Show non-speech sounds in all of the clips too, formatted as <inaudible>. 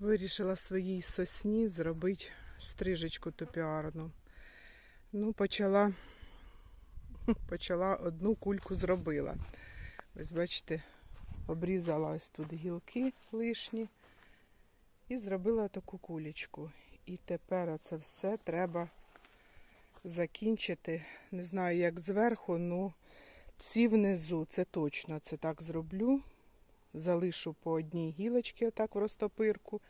Вирішила своїй сосні зробити стрижечку топіарну. Ну, почала, <laughs> почала одну кульку зробила. Ось бачите, обрізала ось тут гілки лишні і зробила таку кулечку. І тепер це все треба закінчити. Не знаю, як зверху, ну ці внизу, це точно це так зроблю. Залишу по одній гілочці отак в розтопирку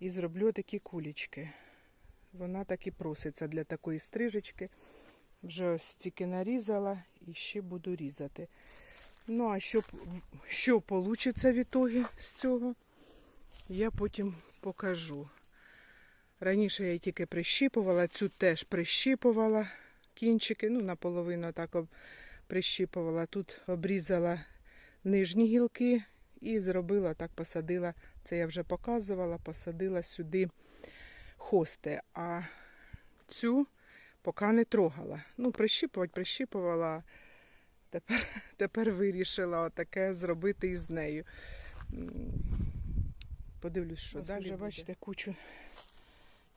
і зроблю такі кулечки. Вона так і проситься для такої стрижечки. Вже ось тільки нарізала і ще буду різати. Ну, а що, що вийде в ітогі з цього, я потім покажу. Раніше я тільки прищіпувала, цю теж прищіпувала кінчики, ну, наполовину так прищіпувала. Тут обрізала нижні гілки і зробила так, посадила, це я вже показувала, посадила сюди хости. А цю поки не трогала. Ну, прищіпувати, прищіпувала. Тепер, <laughs> тепер вирішила отаке зробити із нею. Подивлюсь, що Ось далі. уже, буде. бачите, кучу,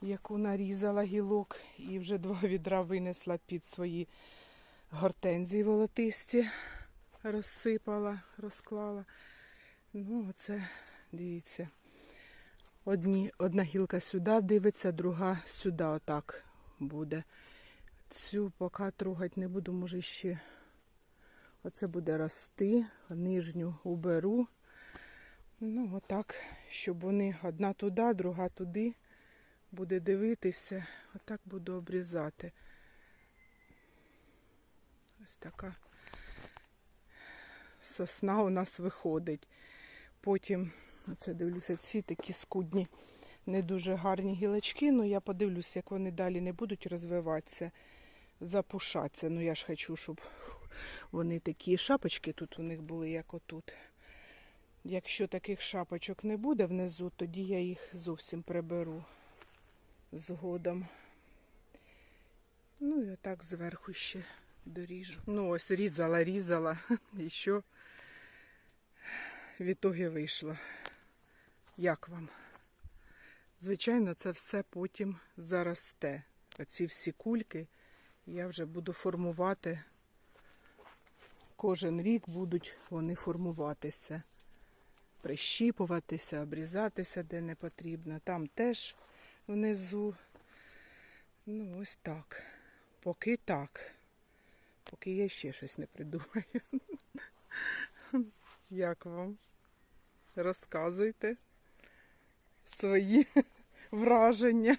яку нарізала гілок, і вже два відра винесла під свої гортензії волотисті, розсипала, розклала. Ну, оце, дивіться. Одні, одна гілка сюди дивиться, друга сюди отак буде. Цю поки трогати не буду, може ще оце буде рости, нижню уберу. Ну, отак, щоб вони одна туди, друга туди буде дивитися. Отак буду обрізати. Ось така сосна у нас виходить. Потім, оце дивлюся, ці такі скудні, не дуже гарні гілочки. Ну, я подивлюся, як вони далі не будуть розвиватися, запушатися. Ну, я ж хочу, щоб вони такі шапочки тут у них були, як отут. Якщо таких шапочок не буде внизу, тоді я їх зовсім приберу згодом. Ну і отак зверху ще доріжу. Ну ось різала, різала. <laughs> І що в ітогі вийшло. Як вам? Звичайно, це все потім заросте. Оці всі кульки я вже буду формувати. Кожен рік будуть вони формуватися прищіпуватися, обрізатися де не потрібно. Там теж внизу. Ну, ось так. Поки так. Поки я ще щось не придумаю. <laughs> Як вам? Розказуйте свої <laughs> враження.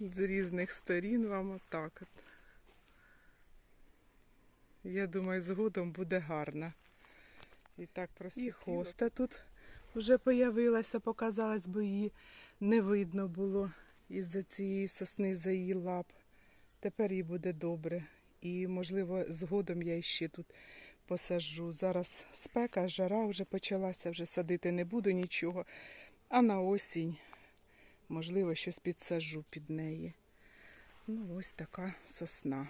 З різних сторін вам отак от. Я думаю, згодом буде гарно. І так просвітіло. І хоста тут вже появилася, показалась, бо її не видно було із-за цієї сосни, за її лап. Тепер їй буде добре. І, можливо, згодом я ще тут посаджу. Зараз спека, жара вже почалася, вже садити не буду нічого. А на осінь, можливо, щось підсаджу під неї. Ну, ось така сосна.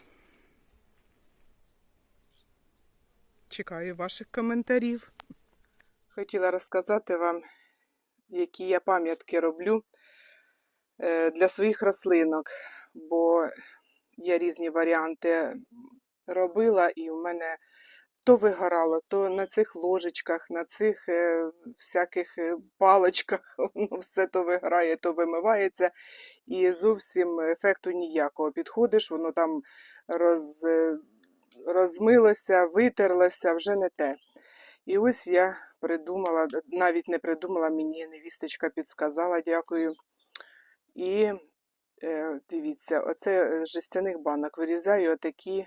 Чекаю ваших коментарів. Хотіла розказати вам, які я пам'ятки роблю е, для своїх рослинок, бо я різні варіанти робила, і в мене то вигорало, то на цих ложечках, на цих е, всяких е, паличках, <laughs> воно все то виграє, то вимивається, і зовсім ефекту ніякого. Підходиш, воно там роз, е, розмилося, витерлося, вже не те. І ось я придумала, навіть не придумала, мені невісточка підсказала, дякую. І е, дивіться, оце жестяних банок вирізаю отакі,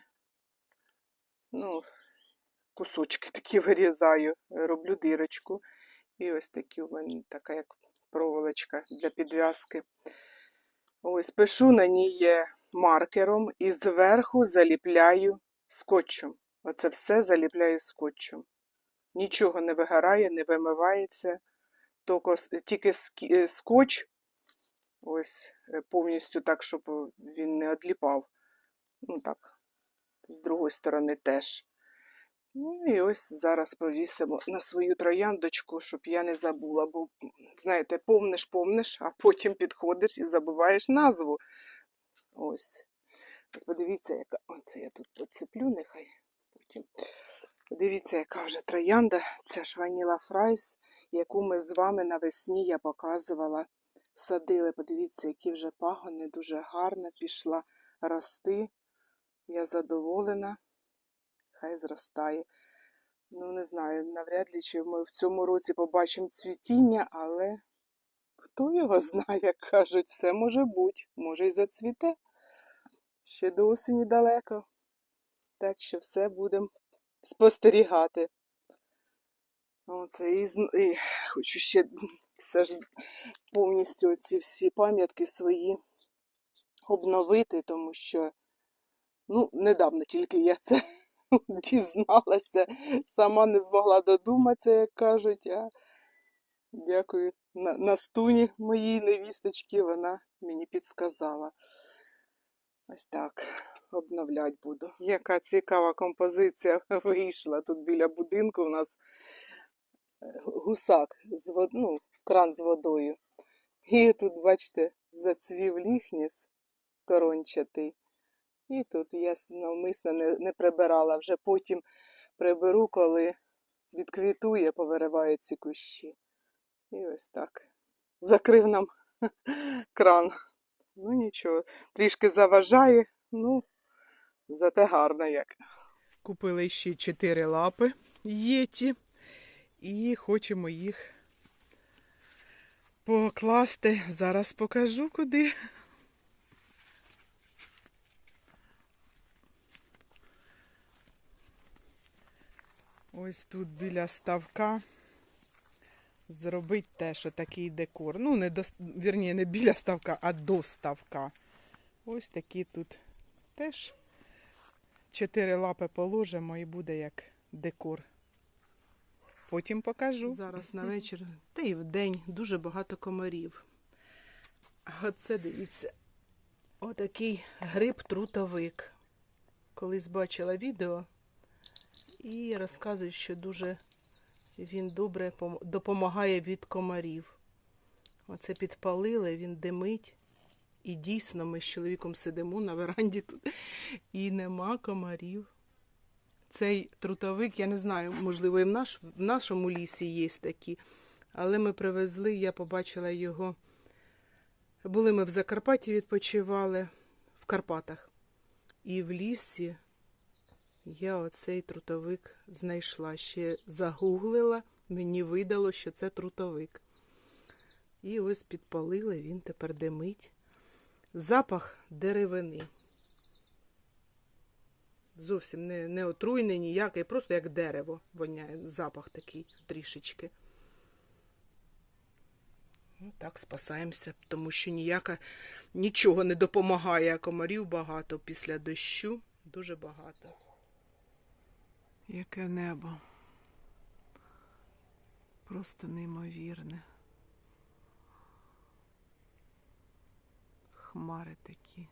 ну, кусочки <laughs> такі вирізаю, роблю дирочку. І ось такі у мене така як проволочка для підв'язки. Ось пишу на ній маркером і зверху заліпляю скотчем. Оце все заліпляю скотчем. Нічого не вигорає, не вимивається. Тільки, е, скотч, ось е, повністю так, щоб він не одліпав. Ну так, з другої сторони теж. Ну і ось зараз повісимо на свою трояндочку, щоб я не забула, бо, знаєте, помниш, помниш, а потім підходиш і забуваєш назву. Ось. Ось подивіться, яка. Оце я тут поцеплю, нехай потім. Подивіться, яка вже троянда. Це ж Ваніла Фрайс, яку ми з вами навесні я показувала. Садили. Подивіться, які вже пагони, дуже гарно пішла рости. Я задоволена. Хай зростає. Ну, не знаю, навряд ли чи ми в цьому році побачимо цвітіння, але хто його знає, як кажуть, все може бути, може й зацвіте. Ще до осені далеко. Так що все будемо спостерігати. Оце і, і хочу ще все ж повністю ці всі пам'ятки свої обновити, тому що ну, недавно тільки я це <laughs> дізналася, сама не змогла додуматися, як кажуть. А дякую на, Настуні, моїй невісточці, вона мені підсказала. Ось так, обновлять буду. Яка цікава композиція <laughs> вийшла тут біля будинку. У нас е, гусак, з вод... ну, кран з водою. І тут, бачите, зацвів ліхніс корончатий. І тут я навмисно не, не прибирала. Вже потім приберу, коли відквітує, повириваю ці кущі. І ось так. Закрив нам <laughs> кран. Ну нічого, трішки заважає, ну, зате гарно як. Купили ще чотири лапи єті і хочемо їх покласти. Зараз покажу куди. Ось тут біля ставка зробити теж такий декор. Ну, не до, вірні, не біля ставка, а до ставка. Ось такі тут теж чотири лапи положимо і буде як декор. Потім покажу. Зараз на вечір, та й в день дуже багато комарів. А Оце дивіться, отакий гриб-трутовик. Колись бачила відео і розказують, що дуже він добре допомагає від комарів. Оце підпалили, він димить. І дійсно ми з чоловіком сидимо на веранді тут, і нема комарів. Цей трутовик, я не знаю, можливо, і в, наш, в нашому лісі є такі, але ми привезли, я побачила його. Були ми в Закарпатті відпочивали в Карпатах. І в лісі я оцей трутовик знайшла. Ще загуглила, мені видало, що це трутовик. І ось підпалили, він тепер димить. Запах деревини. Зовсім не, не отруйний ніякий, просто як дерево воняє. Запах такий трішечки. Ну, так, спасаємося, тому що ніяка нічого не допомагає, комарів багато після дощу. Дуже багато. Яке небо. Просто неймовірне. Хмари такі.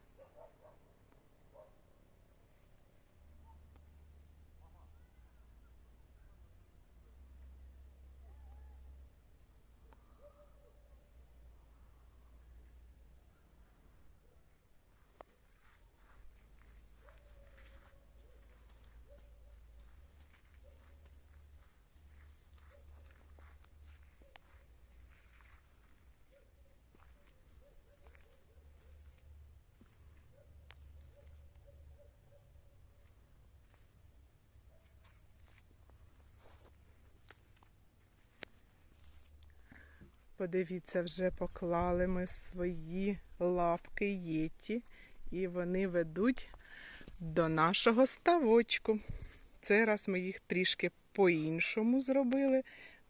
Подивіться, вже поклали ми свої лапки єті, і вони ведуть до нашого ставочку. Цей раз ми їх трішки по-іншому зробили,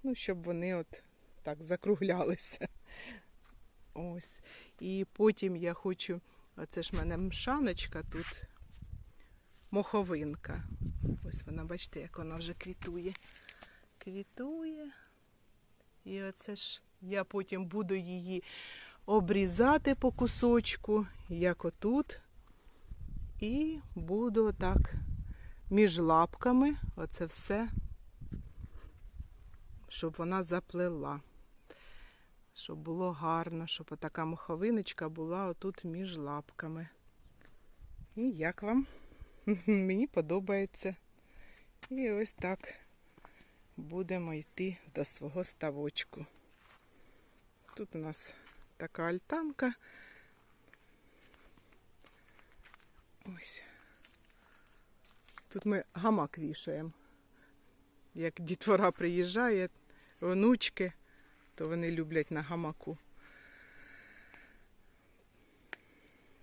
ну, щоб вони от так закруглялися. Ось. І потім я хочу, оце ж в мене мшаночка тут, моховинка. Ось вона, бачите, як вона вже квітує. Квітує. І оце ж я потім буду її обрізати по кусочку, як отут. І буду так між лапками, оце все, щоб вона заплела. Щоб було гарно, щоб така моховиночка була отут між лапками. І як вам? <laughs> Мені подобається. І ось так будемо йти до свого ставочку. Тут у нас така альтанка. Ось. Тут ми гамак вішаємо. Як дітвора приїжджає, онучки, то вони люблять на гамаку.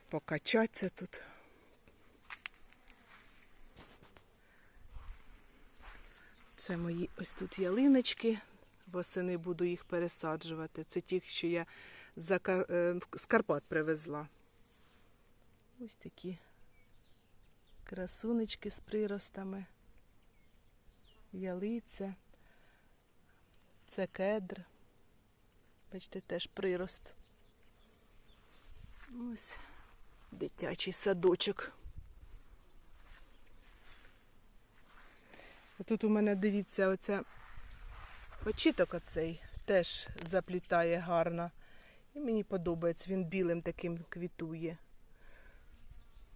Покачатися тут. Це мої ось тут ялиночки. Восени буду їх пересаджувати. Це ті, що я е, з Карпат привезла. Ось такі красунечки з приростами. Ялиця. Це кедр. Бачите, теж прирост. Ось дитячий садочок. Тут у мене, дивіться, оця очіток оцей теж заплітає гарно. І мені подобається, він білим таким квітує.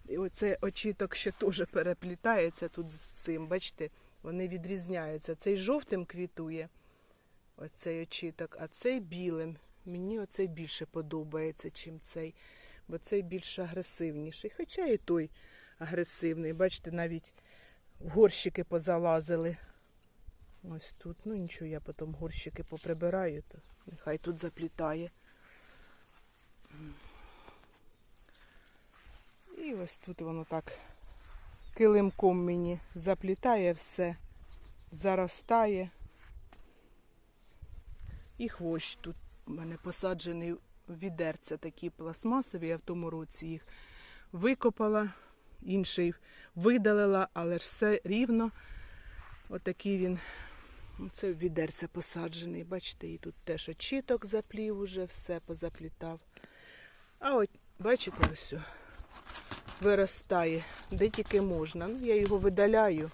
І оцей очіток ще теж переплітається тут з цим, бачите, вони відрізняються. Цей жовтим квітує, оцей очіток, а цей білим. Мені оцей більше подобається, чим цей, бо цей більш агресивніший. Хоча і той агресивний. Бачите, навіть горщики позалазили. Ось тут. Ну нічого, я потім горщики поприбираю, то нехай тут заплітає. І ось тут воно так килимком мені заплітає все, заростає. І хвощ тут у мене посаджений відерця такі пластмасові, я в тому році їх викопала, інший видалила, але ж все рівно. Отакий він. Це в відерця посаджений. Бачите, і тут теж очіток заплів уже, все позаплітав. А от, бачите, ось виростає, де тільки можна. Ну, я його видаляю,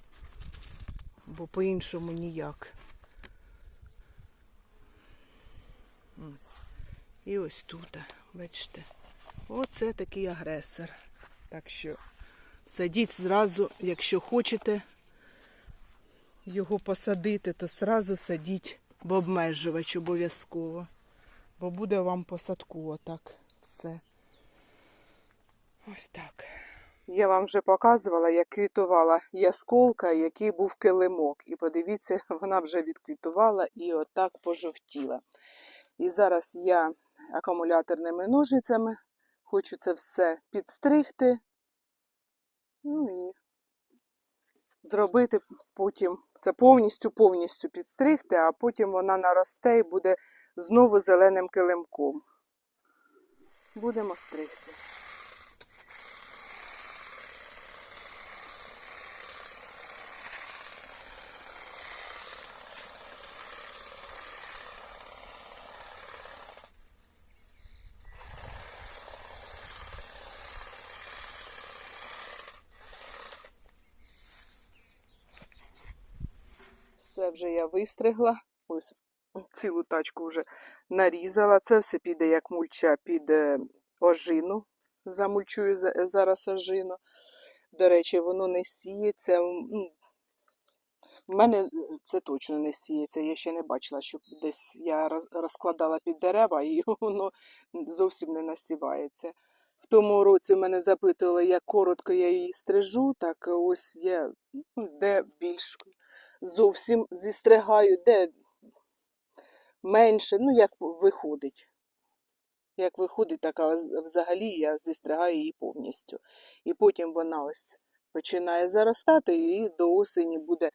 бо по-іншому ніяк. Ось. І ось тут, бачите, оце такий агресор. Так що садіть зразу, якщо хочете його посадити, то зразу садіть в обмежувач обов'язково. Бо буде вам посадку отак все. Ось так. Я вам вже показувала, як квітувала ясколка, який був килимок. І подивіться, <laughs> вона вже відквітувала і отак пожовтіла. І зараз я акумуляторними ножицями хочу це все підстригти. Ну і зробити потім це повністю повністю підстригти, а потім вона наросте і буде знову зеленим килимком. Будемо стригти. Все вже я вистригла. Ось цілу тачку вже нарізала. Це все піде як мульча під е, ожину. Замульчую зараз ожину. До речі, воно не сіється. Ну, в мене це точно не сіється. Я ще не бачила, щоб десь я розкладала під дерева і <laughs> воно зовсім не насівається. В тому році мене запитували, як коротко я її стрижу, так ось я ну, де більш зовсім зістригаю, де менше, ну як виходить. Як виходить, так взагалі я зістригаю її повністю. І потім вона ось починає заростати, і до осені буде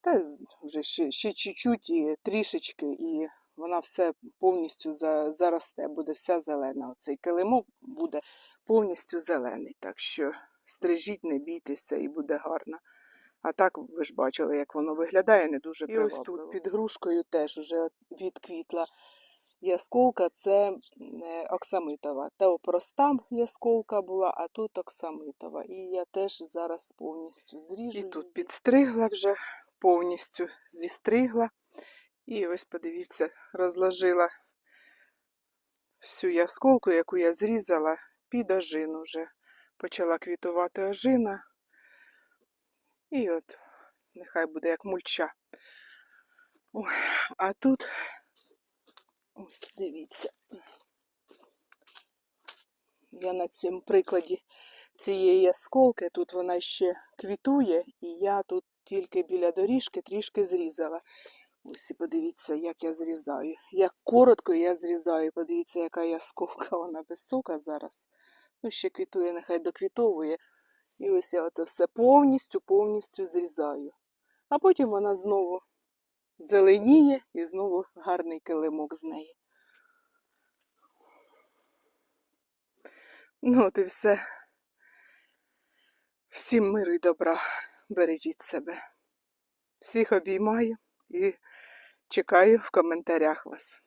та вже ще, ще чуть-чуть і трішечки, і вона все повністю за, заросте, буде вся зелена. Оцей килимок буде повністю зелений. Так що стрижіть, не бійтеся, і буде гарно. А так ви ж бачили, як воно виглядає, не дуже І ось тут під грушкою теж уже відквітла ясколка це е, оксамитова. Та проста ясколка була, а тут оксамитова. І я теж зараз повністю зріжу. І тут підстригла вже, повністю зістригла. І ось подивіться, розложила всю ясколку, яку я зрізала, під ожину вже. Почала квітувати ожина. І от, нехай буде як мульча. Ой, а тут, ось дивіться, я на цьому прикладі цієї ясколки, тут вона ще квітує, і я тут тільки біля доріжки трішки зрізала. Ось і подивіться, як я зрізаю. Як коротко я зрізаю. Подивіться, яка ясколка, вона висока зараз. Ну, ще квітує, нехай доквітовує. І ось я оце все повністю, повністю зрізаю. А потім вона знову зеленіє і знову гарний килимок з неї. Ну, от і все. Всім миру і добра. Бережіть себе. Всіх обіймаю і чекаю в коментарях вас.